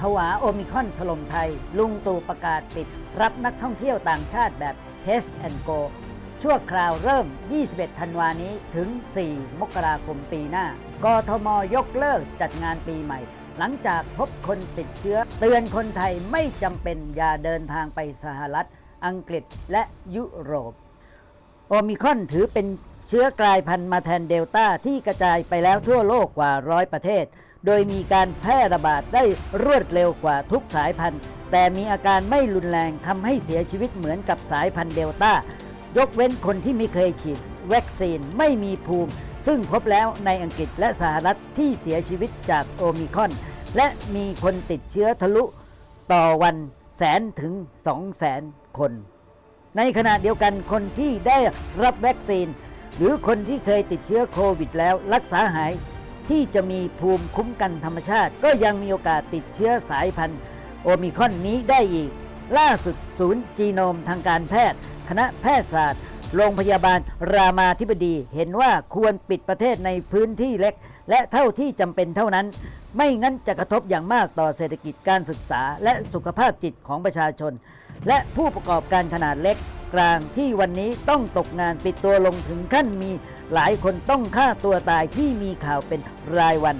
ผวาโอมิคอนถล่มไทย ลุงตู่ประกาศปิด รับนักท่องเที่ยวต่างชาติแบบ Test and Go ชั่วคราวเริ่ม 21 ธันวานี้ถึง 4 มกราคมปีหน้ากทมยกเลิกจัดงานปีใหม่ หลังจากพบคนติดเชื้อ เตือนคนไทยไม่จำเป็นอย่าเดินทางไปสหรัฐ อังกฤษและยุโรป โอมิคอนถือเป็น เชื้อกลายพันธุ์มาแทนเดลต้าที่กระจายไปแล้วทั่วโลกกว่าร้อยประเทศ โดยมีการแพร่ระบาดได้รวดเร็วกว่าทุกสายพันธุ์ แต่มีอาการไม่รุนแรงทำให้เสียชีวิตเหมือนกับสายพันธุ์เดลต้ายกเว้นคนที่ไม่เคยฉีดวัคซีนไม่มีภูมิ ซึ่งพบแล้วในอังกฤษและสหรัฐที่เสียชีวิตจากโอมิคอน และมีคนติดเชื้อทะลุต่อวันแสนถึงสองแสนคน ในขณะเดียวกันคนที่ได้รับวัคซีน หรือคนที่เคยติดเชื้อโควิดแล้วรักษาหายที่จะมีภูมิคุ้มกันธรรมชาติ ก็ยังมีโอกาสติดเชื้อสายพันธุ์โอมิคอนนี้ได้อีก ล่าสุดศูนย์จีโนมทางการแพทย์ คณะแพทยศาสตร์ โรงพยาบาลรามาธิบดีเห็นว่าควรปิดประเทศในพื้นที่เล็ก และเท่าที่จำเป็นเท่านั้น ไม่งั้นจะกระทบอย่างมากต่อเศรษฐกิจการศึกษา และสุขภาพจิตของประชาชน และผู้ประกอบการขนาดเล็ก กลางที่วันนี้ต้องตกงานปิดตัวลงถึงขั้นมีหลายคนต้องฆ่าตัวตายที่มีข่าวเป็นรายวัน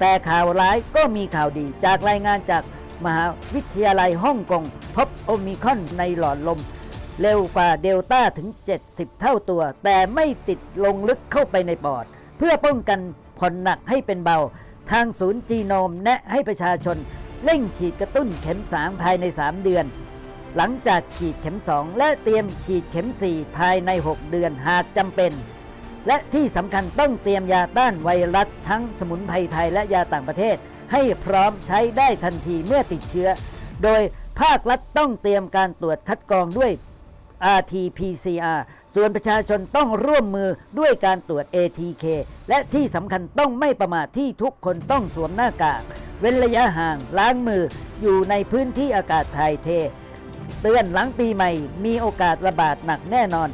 แต่ข่าวร้ายก็มีข่าวดี จากรายงานจากมหาวิทยาลัยฮ่องกงพบโอมิคอนในหลอดลม เร็วกว่าเดลต้าถึง 70 เท่าตัว แต่ไม่ติดลงลึกเข้าไปในปอด เพื่อป้องกันผ่อนหนักให้เป็นเบา ทางศูนย์จีโนมแนะให้ประชาชน เร่งฉีดกระตุ้นเข็ม3ภายใน 3 เดือน หลังจากฉีดเข็ม 2 และเตรียมฉีดเข็ม 4 ภายใน 6 เดือนหากจำเป็น และที่สำคัญต้องเตรียมยาต้านไวรัสทั้งสมุนไพรไทยและยาต่างประเทศ ให้พร้อมใช้ได้ทันทีเมื่อติดเชื้อ โดยภาครัฐต้องเตรียมการตรวจคัดกรองด้วย RT-PCR ส่วนประชาชนต้องร่วมมือด้วยการตรวจ ATK และที่สำคัญต้องไม่ประมาทที่ทุกคนต้องสวมหน้ากาก เว้นระยะห่างล้างมืออยู่ในพื้นที่อากาศถ่ายเท เตือนหลังปีใหม่ มีโอกาสระบาดหนักแน่นอน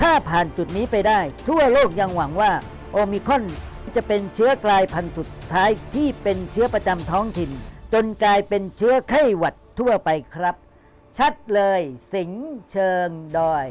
ถ้าผ่านจุดนี้ไปได้ ทั่วโลกยังหวังว่าโอมิคอนจะเป็นเชื้อกลายพันธุ์สุดท้ายที่เป็นเชื้อประจำท้องถิ่น จนกลายเป็นเชื้อไข้หวัดทั่วไปครับ ชัดเลยสิงเชิงดอย